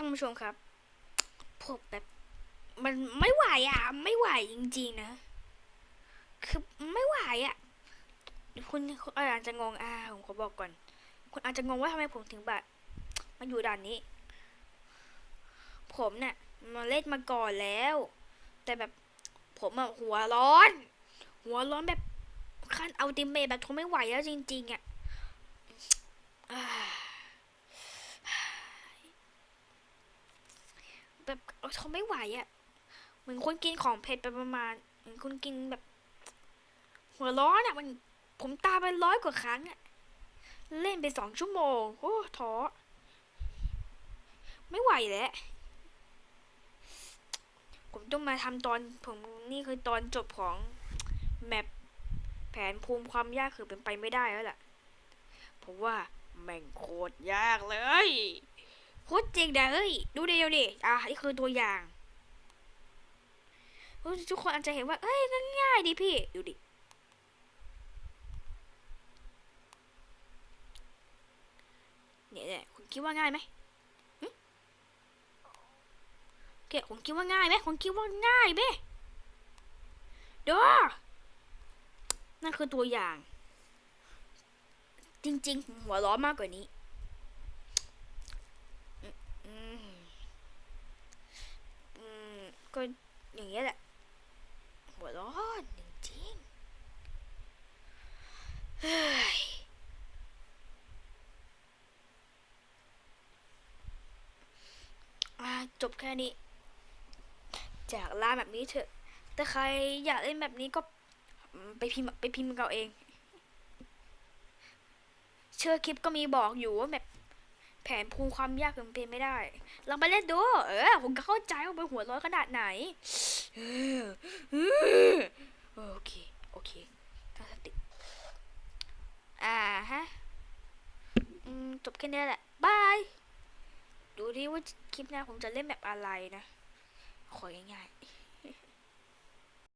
ท่านผู้ชมครับผมแบบ มันไม่ไหวอะ ไม่ไหวจริง ๆ นะ คือไม่ไหวอะ คุณคุณอาจจะงงอ่าผมขอบอกก่อน คุณอาจจะงงว่าทำไมผมถึงแบบมาอยู่ด่านนี้ ผมเนี่ยมาเล่นมาก่อนแล้ว แต่แบบผมอะหัวร้อน หัวร้อนแบบขั้นอัลติเมทแบบทนไม่ไหวแล้วจริง ๆอะ แบบทนไม่ไหวอะ เหมือนคนกินของเผ็ดไปประมาณ เหมือนคนกินแบบ หัวร้อนอะ มันผมตาไปร้อยกว่าครั้งอะ เล่นไปสองชั่วโมง โอ้ท้อไม่ไหวแล้วผมต้องมาทำตอนผมนี่คือตอนจบของแมปแผนภูมิความยากคือเป็นไปไม่ได้แล้วล่ะผมว่าแม่งโคตรยากเลย โคตรจริงนะเฮ้ย ดูเดียวดิอะนี่คือตัวอย่าง ทุกคนอาจจะเห็นว่า เอ้ยง่ายๆดิพี่ ดูดิ เนี่ยเนี่ยคุณคิดว่าง่ายไหมหึเกะคุณคิดว่าง่ายไหมคุณคิดว่าง่ายไหมเด้อนั่นคือตัวอย่าง จริงๆ หัวร้อนมากกว่านี้ อืมอืมอืมก็อย่างเงี้ยแหละ หัวร้อนจริงๆเฮ้ยอ่าจบแค่นี้ จากล่าแบบนี้เถอะ แต่ใครอยากเล่นแบบนี้ก็ไปพิมพ์ไปพิมพ์เอาเอง เชื่อคลิปก็มีบอกอยู่ว่าแบบ แผนภูมิความยากมันเป็นไม่ได้ ลองไปเล่นดู เออ ผมก็เข้าใจว่าเป็นหัวร้อนขนาดไหนโอเค โอเคตั้งสติอ่าฮะจบแค่นี้แหละ บาย ดูที่ว่าคลิปหน้าผมจะเล่นแบบอะไรนะ ของ่ายๆ